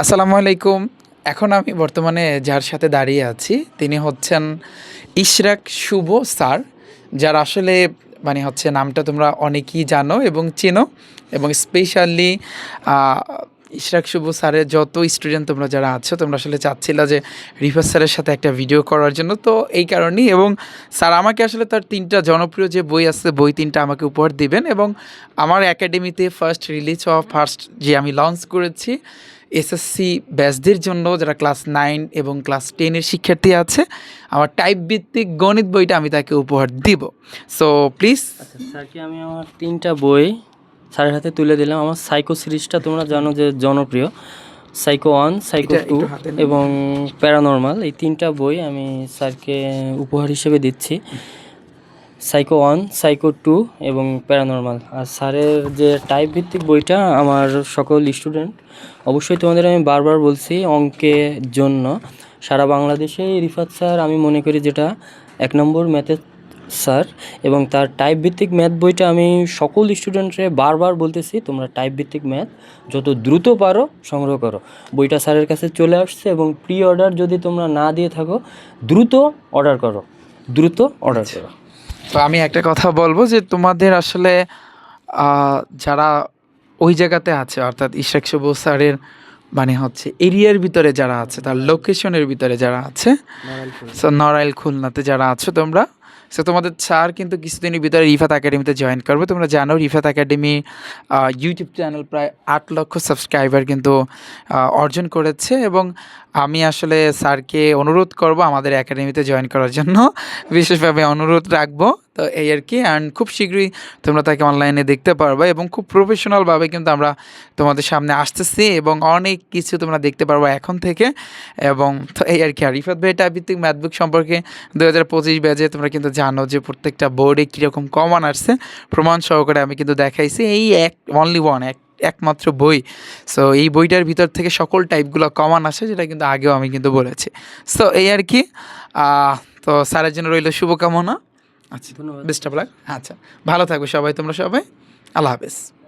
আসসালামু আলাইকুম। এখন আমি বর্তমানে যার সাথে দাঁড়িয়ে আছি, তিনি হচ্ছেন ইশরাক শুভ স্যার, যার আসলে মানে হচ্ছে নামটা তোমরা অনেকেই জানো এবং চেনো এবং স্পেশালি ইশরাক শুভ স্যারের যত স্টুডেন্ট তোমরা যারা আছো, তোমরা আসলে চাচ্ছিলা যে রিফার স্যারের সাথে একটা ভিডিও করার জন্য। তো এই কারণেই এবং স্যার আমাকে আসলে তার তিনটা জনপ্রিয় যে বই আছে, বই তিনটা আমাকে উপহার দিবেন এবং আমার একাডেমিতে ফার্স্ট রিলিজ হওয়া ফার্স্ট যে আমি লঞ্চ করেছি এসএসসি ব্যাচদের জন্য যারা ক্লাস নাইন এবং ক্লাস টেনের শিক্ষার্থী আছে, আমার টাইপ ভিত্তিক গণিত বইটা আমি তাকে উপহার দিব। সো প্লিজ স্যারকে আমি আমার তিনটা বই স্যারের হাতে তুলে দিলাম। আমার সাইকো সিরিজটা তোমরা জানো যে জনপ্রিয়। Psycho one psycho two. এবং প্যারানর্মাল এই তিনটা বই আমি স্যারকে উপহার হিসেবে দিচ্ছি। সাইকো ওয়ান সাইকো টু এবং প্যারানর্মাল আর স্যারের যে টাইপ ভিত্তিক বইটা আমার সকল স্টুডেন্ট অবশ্যই তোমাদের আমি বারবার বলছি অঙ্কের জন্য। সারা বাংলাদেশে রিফাত স্যার আমি মনে করি যেটা এক নম্বর ম্যাথের স্যার এবং তার টাইপ ভিত্তিক ম্যাথ বইটা আমি সকল স্টুডেন্টরে বারবার বলতেছি তোমরা টাইপ ভিত্তিক ম্যাথ যত দ্রুত পারো সংগ্রহ করো। বইটা স্যারের কাছে চলে আসছে এবং প্রি অর্ডার যদি তোমরা না দিয়ে থাকো দ্রুত অর্ডার করো। দ্রুত অর্ডার করো। তো আমি একটা কথা বলব যে তোমাদের আসলে যারা ওই জায়গাতে আছে অর্থাৎ ইশাক শুভ স্যারের মানে হচ্ছে এরিয়ার ভিতরে যারা আছে তার লোকেশনের ভিতরে যারা আছে সো নড়াইল খুলনাতে যারা আছো তোমরা সো তোমাদের স্যার কিন্তু কিছুদিনের ভিতরে রিফাত একাডেমিতে জয়েন করবে। তোমরা জানো, রিফাত একাডেমি ইউটিউব চ্যানেল প্রায় আট লক্ষ সাবস্ক্রাইবার কিন্তু অর্জন করেছে এবং আমি আসলে স্যারকে অনুরোধ করব আমাদের একাডেমিতে জয়েন করার জন্য। বিশেষভাবে অনুরোধ রাখব তো এই আর কি অ্যান্ড খুব শীঘ্রই তোমরা তাকে অনলাইনে দেখতে পারবে এবং খুব প্রফেশনালভাবে কিন্তু আমরা তোমাদের সামনে আসতেছি এবং অনেক কিছু তোমরা দেখতে পারব এখন থেকে। এবং তো এই আর কি, আর রিফাত ভাই ভিত্তিক ম্যাথবুক সম্পর্কে দু হাজার পঁচিশ ব্যাচে তোমরা কিন্তু জানো যে প্রত্যেকটা বোর্ডে কীরকম কমান আসছে। প্রমাণ সহকারে আমি কিন্তু দেখাইছি, এই এক অনলি ওয়ান এক, একমাত্র বই। সো এই বইটার ভিতর থেকে সকল টাইপগুলো কমান আসে, যেটা কিন্তু আগেও আমি কিন্তু বলেছি। সো এই আর কি তো স্যারের জন্য রইল শুভকামনা। আচ্ছা। ধন্যবাদ। বেস্ট অফ লাক আচ্ছা। ভালো থাকবে সবাই তোমরা সবাই। আল্লাহ হাফেজ।